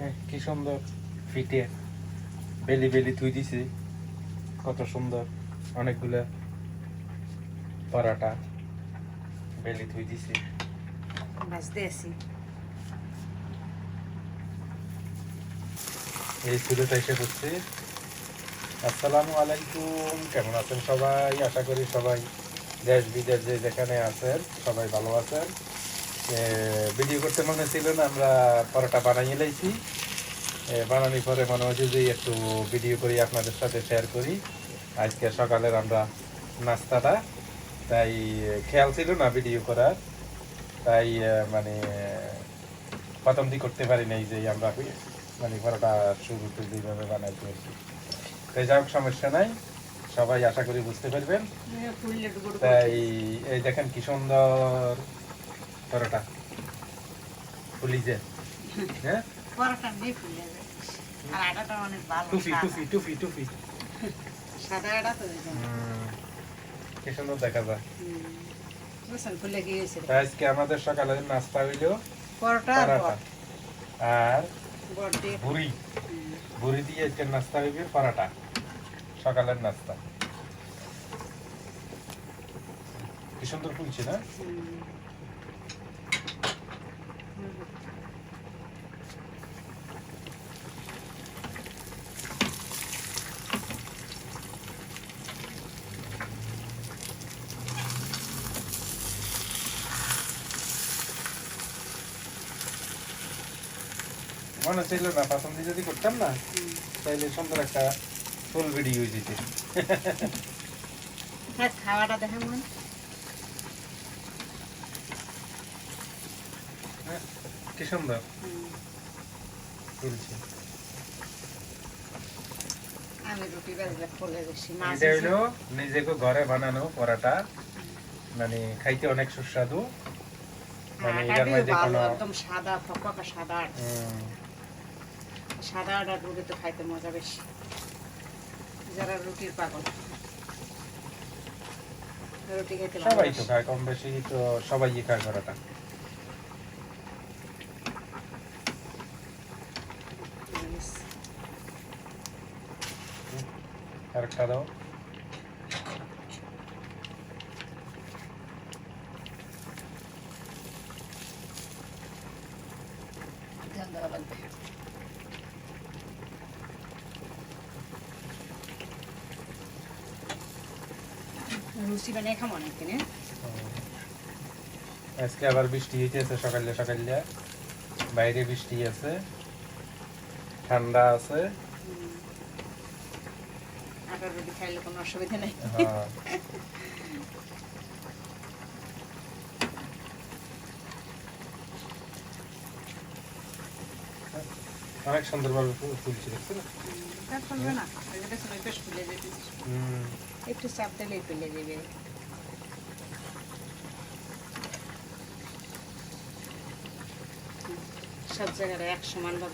হ্যাঁ, কি সুন্দর ফিটে বেলি বেলি থুই দিছি। কত সুন্দর অনেকগুলা পরাটা বেলি থুই দিছি। ভাজতে আসি এই চুলোটা এসে করছি আসসালামু আলাইকুম কেমন আছেন সবাই? আশা করি সবাই দেশ বিদেশ যে যেখানে আছেন সবাই ভালো আছেন। ভিডিও করতে মনে ছিল না আমরা পরোটা বানাইয়ে লাইছি। বানানোর পরে মনে হচ্ছে যে একটু ভিডিও করি আপনাদের সাথে শেয়ার করি। আজকে সকালের আমরা নাস্তাটা তাই খেয়াল ছিল না ভিডিও করার। তাই মানে প্রথম দিক করতে পারি নাই যে আমরা মানে পরোটা শুরুতে যেভাবে বানাইতে আছি তাই যাই সমস্যা নাই। সবাই আশা করি বুঝতে পারবেন। তাই এই দেখেন কি সুন্দর। পরোটা। ফুলিছে। হ্যাঁ? পরোটা নেই ফুলে যায় আর আটাটা অনেক ভালো টুফি। টুফি টুফি টুফি। সাদা আটা তো কি সুন্দর দেখা যায় ফুলে আজকে আমাদের সকালের নাস্তা হইল পরোটা আর ভুড়ি ভুড়ি দিয়ে। আজকে নাস্তা হইবে পরোটা। সকালের নাস্তা। কি সুন্দর ফুলছে না। মনে ছিল না প্রথম দিন যদি করতাম না। তাইলে সুন্দর একটা ফুল ভিডিও যেত খাওয়াটা দেখে কি সুন্দর আমি রুটি নিজেকে ঘরে বানানো পরাটা। মানে খাইতে অনেক সুস্বাদু। মানে এটার মধ্যে কোনো একদম সাদা ফকফকা সাদা সাদা আটা রুটি তো খাইতে মজা বেশি। যারা রুটির পাগল। রুটি খেতে সবাই তো খায় কম বেশি তো সবাই খায় পরাটা। আরেকটা দাও। লুচি বানিয়ে অনেকদিন হ্যাঁ? আজকে আবার বৃষ্টি হইতেছে সকালে সকালে। বাইরে বৃষ্টি আছে। ঠান্ডা আছে। আটার রুটি খাইলে কোনো অসুবিধা নেই। হ্যাঁ। অনেক সুন্দরভাবে ফুলছে দেখছ না? ফুলবে না ওই যে দেখুন, ওই পাশ ফুলে যেতে একটু চাপ দিলেই ফুলে যাবে। সব জায়গায় এক সমান ভাগ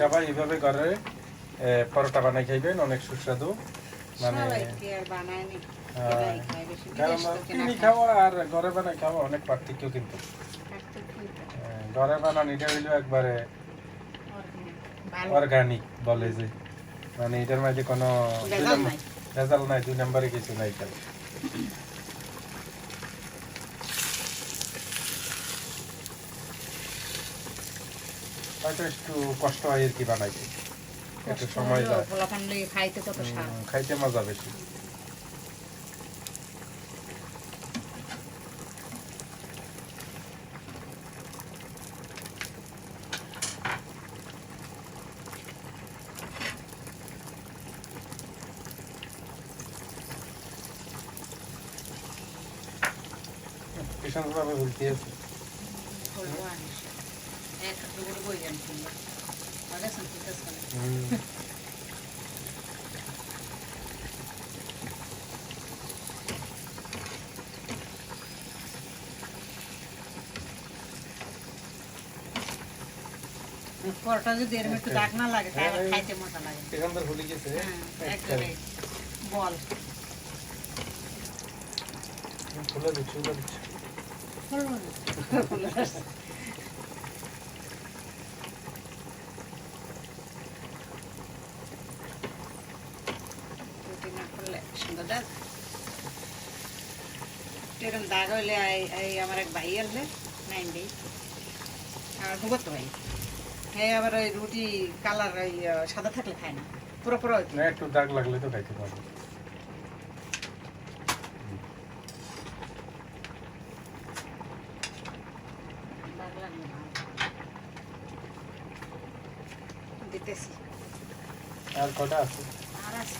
সবাই এইভাবে করে। পরোটা বানাই খাইবেন অনেক সুস্বাদু। মানে কেনা কিনি খাওয়া আর ঘরে বানাই খাওয়া অনেক পার্থক্য কিন্তু। ঘরে বানানো এটা হইল একবারে অর্গানিক বলে যে। মানে এটার মধ্যে কোনো ভেজাল নাই দুই নম্বরে কিছু নাই খেলে। হয়তো একটু কষ্ট হয় আর কি বানাইতে। একটু সময় যায়। পোলাপান খাইতে কত স্বাদ। হুম, খাইতে মজা বেশি। কি সুন্দরভাবে বলতে আছে বলব আনিস এক দুগুলো বই জানি কিনবো আগে শুনতে চাস হুম। পরোটা যদি এরকম একটু দাগ না লাগে তাহলে হ্যাঁ, খাইতে মজা লাগে কি সুন্দর ভুলে গেছে হ্যাঁ একবারে বল ফুলে দিচ্ছি ফুলে দিচ্ছি হইলে এই- আমার এক ভাই আসবে নাইন আর ভুগত ভাই। হ্যাঁ আবার ওই রুটি কালার ওই সাদা থাকলে খায় না পুরো পুরো একটু দাগ লাগলে তো খাইতে পারব। দিতেছি। আর কটা আছে? আর আজ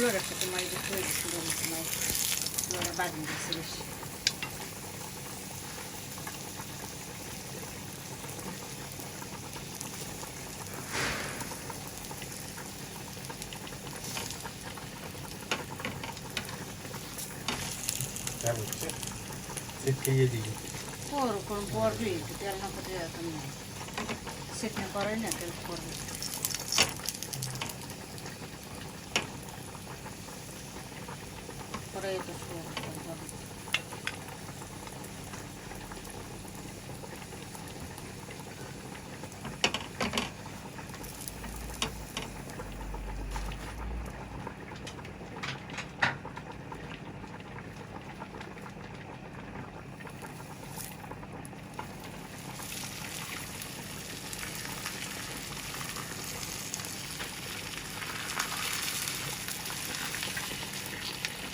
তিন ফুলের একটা তোমার যে ফুলের ছিল তোমার ফুলের বাজি দিচ্ছে বেশি যা বুঝছে ছিটকিয়ে দিই পর কোন পরবি তেল না করে এখন না সেটা করে না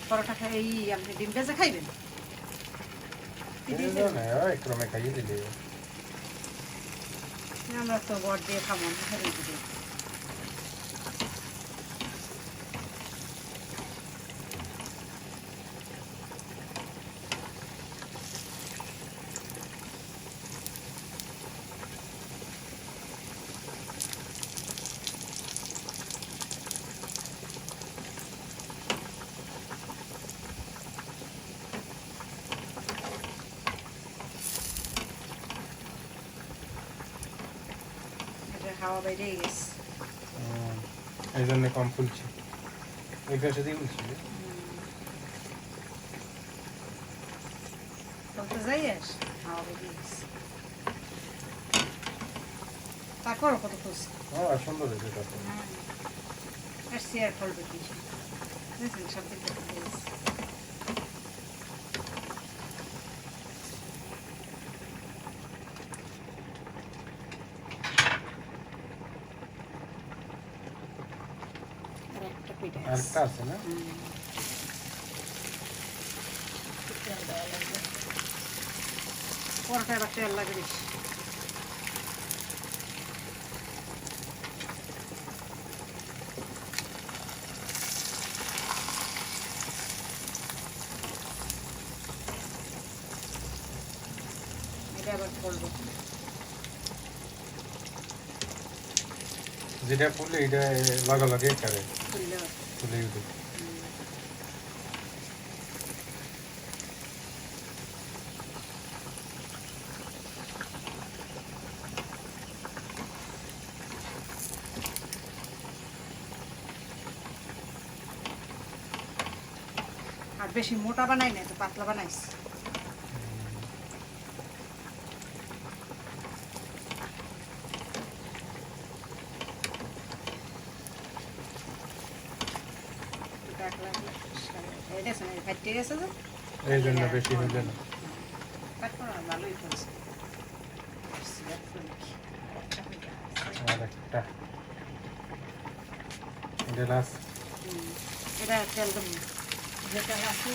পরোটা খাই এই আপনি ডিম ভেজে খাইবেন? আমরা তো বট দিয়ে খাব না হাওয়া বাইরে গেছে এই জন্য কম ফুলছে ওই পাশে দিয়ে ফুলছে বলতে যাইস হাওয়া বাইরে গেছে তারপরও কত খুশি ও সুন্দর হয়েছে হ্যাঁ আর চেয়ার ফলবে কিছু সব দিকে পিঠা আর একটা আছে না পরোটা তেল লাগে এটা আবার করব যেটা ফুলে এটা লাগা লাগে করে ফুলে উঠে আর বেশি মোটা বানাই না তো পাতলা বানাইছি এটা আছে না ফাইটে গেছে তো এই জন্য বেশি হইলে না। ভালোই করেছে আর একটা। এটা লাস্ট এটা তেল দেবো যেটা আছে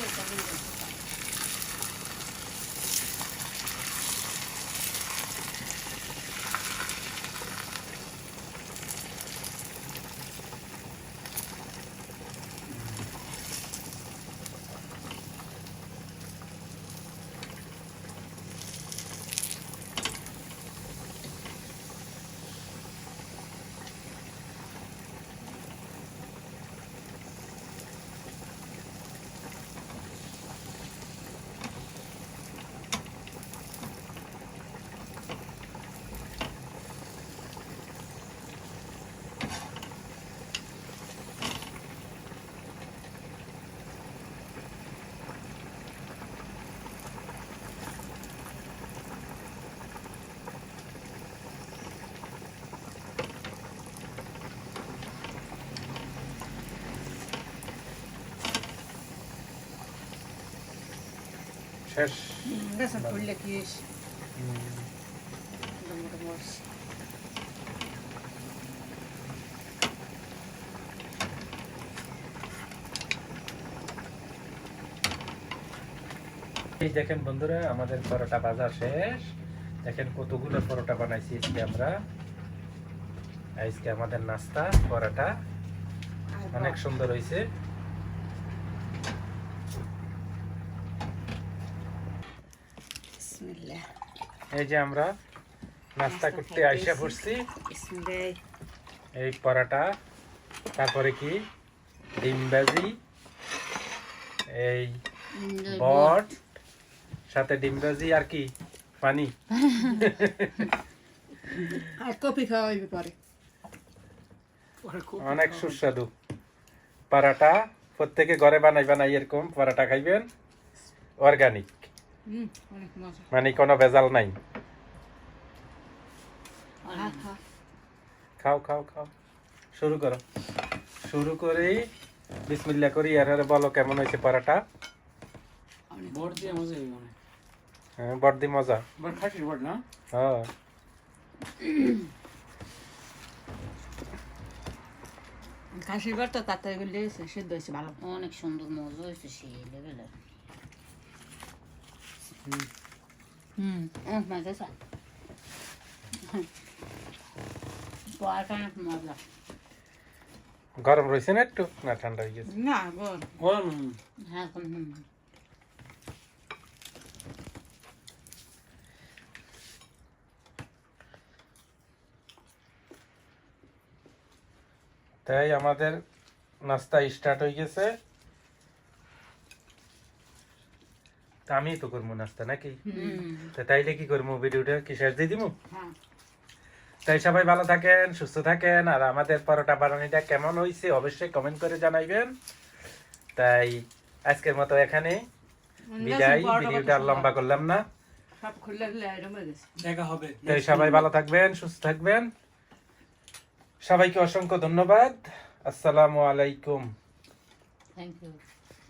শেষ কি। এই দেখেন বন্ধুরা আমাদের পরোটা ভাজা শেষ। দেখেন কতগুলো পরোটা বানাইছি আজকে আমরা। আজকে আমাদের নাস্তা পরোটা। অনেক সুন্দর হয়েছে এই যে আমরা নাস্তা করতে আইসা পড়ছি। এই পরোটা তারপরে কি? ডিম ভাজি এই বট সাথে ডিম ভাজি আর কি? পানি। আর কফি খাওয়া হইবে পরে। অনেক সুস্বাদু। পরাটা প্রত্যেকে ঘরে বানাই বানাই এরকম পরাটা খাইবেন। অর্গানিক মানে কোনো ভেজাল নাই। খাও খাও খাও। শুরু করো। শুরু করে। বিসমিল্লা করি। আর আরে বলো কেমন হয়েছে পরাটা? বট দিয়ে মজা মনে হয়। বড়দি মজা। খাসির বট না? হ্যাঁ। খাসির বার তো তাড়াতাড়ি করলে সিদ্ধ হয়েছে ভালো। অনেক সুন্দর মজা হয়েছে সেই লেভেলের। হুম মজা স্যার গরম রয়েছে না একটু? না ঠান্ডা হয়ে গেছে। না গরম। হ্যাঁ। তাই আমাদের নাস্তা স্টার্ট হয়ে গেছে। তা আমি তো করব নাস্তা নাকি? হুম। তা তাইলে কি করব ভিডিওটা কি শেষ দিয়ে দিব হ্যাঁ। তাই সবাই ভালো থাকেন সুস্থ থাকেন আর আমাদের পরোটা বানানিটা কেমন হয়েছে অবশ্যই কমেন্ট করে জানাইবেন। তাই আজকের মতো এখানে। বিদায় ভিডিওটা আর লম্বা করলাম না। সব খুললে খুললে এরম গেছে। দেখা হবে। তাই সবাই ভালো থাকবেন সুস্থ থাকবেন। সবাইকে অসংখ্য ধন্যবাদ। আসসালামু আলাইকুম। Thank you